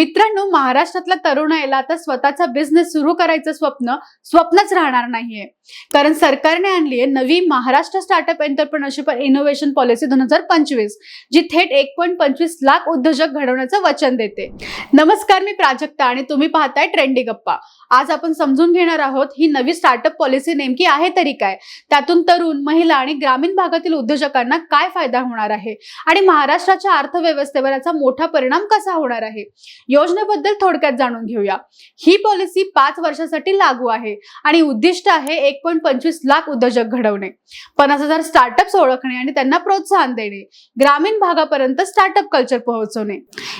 मित्रांनो महाराष्ट्रातल्या तरुणाईला आता स्वतःचा बिझनेस सुरू करायचं स्वप्न स्वप्नच राहणार नाहीये. कारण सरकारने आणली आहे नवी Maharashtra startup entrepreneurship innovation policy दोन हजार पंचवीस जी थेट एक पॉईंट पंचवीस लाख उद्योजक घडवण्याचं वचन देते. नमस्कार मी प्राजक्ता आणि तुम्ही पाहताय ट्रेंडी गप्पा. आज आपण समजून घेणार आहोत ही नवी स्टार्टअप पॉलिसी नेमकी आहे तरी काय? त्यातून तरुण महिला आणि ग्रामीण भागातील उद्योजकांना काय फायदा होणार आहे? आणि महाराष्ट्राच्या अर्थव्यवस्थेवर याचा मोठा परिणाम कसा होणार आहे? योजनेबद्दल थोडक्यात जाणून घेऊया. ही पॉलिसी पाच वर्षासाठी लागू आहे आणि उद्दिष्ट आहे एक पॉईंट पंचवीस लाख उद्योजक घडवणे. पन्नास हजार स्टार्टअप्स ओळखणे आणि त्यांना प्रोत्साहन देणे. ग्रामीण भागापर्यंत स्टार्टअप कल्चर पोहोचवणे.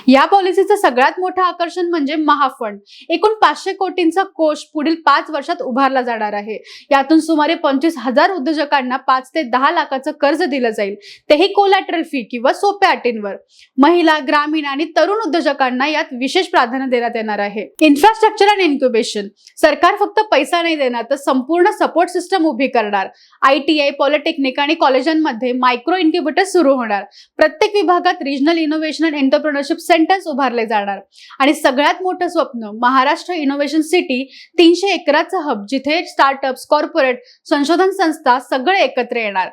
या पॉलिसीचं सगळ्यात मोठं आकर्षण म्हणजे महाफंड. एकूण पाचशे कोटींचा कोष पुढील पाच वर्षात उभारला जाणार आहे. यातून सुमारे पंचवीस हजार उद्योजकांना पाच ते दहा लाखाचं कर्ज दिलं जाईल. तेही कोलॅटरल फी किंवा सोप्या अटींवर. महिला ग्रामीण आणि तरुण उद्योजकांना यात विशेष प्राधान्य देण्यात येणार आहे. इन्फ्रास्ट्रक्चर अँड इन्क्युबेशन सरकार फक्त पैसा नाही देणार तर संपूर्ण सपोर्ट सिस्टम उभी करणार. आय टी आय पॉलिटेक्निक आणि कॉलेजांमध्ये मायक्रो इन्क्युबेटर सुरू होणार. प्रत्येक विभागात regional innovation and entrepreneurship centres उभारले जाणार. आणि सगळ्यात मोठं स्वप्न महाराष्ट्र इनोव्हेशन सिटी तीनशे एकराचं हब जिथे स्टार्टअप्स कॉर्पोरेट संशोधन संस्था सगळे एकत्र येणार.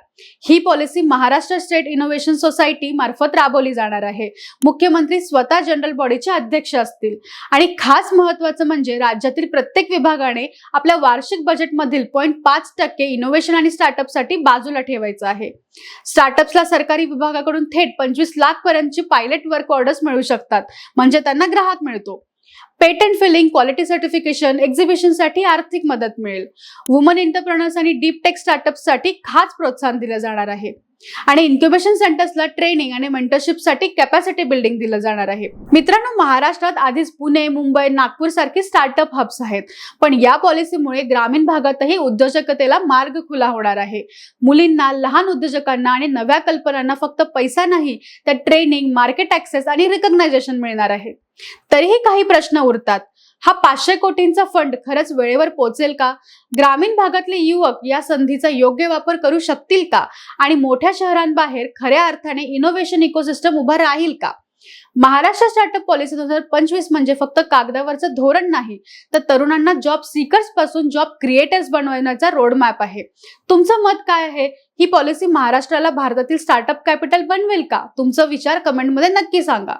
ही policy Maharashtra state innovation society मार्फत राबवली जाणार आहे. मुख्यमंत्री स्वतः जनरल बॉडीचे अध्यक्ष असतील. आणि खास महत्वाचं म्हणजे राज्यातील प्रत्येक विभागाने आपल्या वार्षिक बजेटमधील पॉईंट पाच टक्के इनोव्हेशन आणि स्टार्टअपसाठी बाजूला ठेवायचं आहे. स्टार्टअप्सला सरकारी विभागाकडून थेट पंचवीस लाख पर्यंतची पायलट वर्क ऑर्डर्स मिळू शकतात. म्हणजे त्यांना ग्राहक मिळतो. पेटंट फिलिंग क्वालिटी सर्टिफिकेशन एक्झिबिशनसाठी आर्थिक मदत मिळेल. वुमन एंटरप्रेनर्स आणि डीप टेक स्टार्टअपसाठी खास प्रोत्साहन दिलं जाणार आहे. आणि इन्क्युबेशन सेंटर्सला ट्रेनिंग आणि मेंटरशिपसाठी कॅपॅसिटी बिल्डिंग दिलं जाणार आहे. मित्रांनो महाराष्ट्रात आधीच पुणे मुंबई नागपूर सारखी स्टार्टअप हब्स आहेत. पण या पॉलिसीमुळे ग्रामीण भागातही उद्योजकतेला मार्ग खुला होणार आहे. मुलींना लहान उद्योजकांना आणि नव्या कल्पनांना फक्त पैसा नाही तर ट्रेनिंग मार्केट ऍक्सेस आणि रिकग्नायझेशन मिळणार आहे. तरीही काही प्रश्न उरतात. हा पाचशे कोटींचा फंड खरंच वेळेवर पोहोचेल का? ग्रामीण भागातले युवक या संधीचा योग्य वापर करू शकतील का? आणि मोठ्या शहरांबाहेर खऱ्या अर्थाने इनोव्हेशन इकोसिस्टम उभा राहील का? महाराष्ट्र स्टार्टअप पॉलिसी दोन हजार पंचवीस म्हणजे फक्त कागदावरचं धोरण नाही तर तरुणांना जॉब सीकर्सपासून जॉब क्रिएटर्स बनवण्याचा रोडमॅप आहे. तुमचं मत काय आहे? ही पॉलिसी महाराष्ट्राला भारतातील स्टार्टअप कॅपिटल बनवेल का? तुमचा विचार कमेंटमध्ये नक्की सांगा.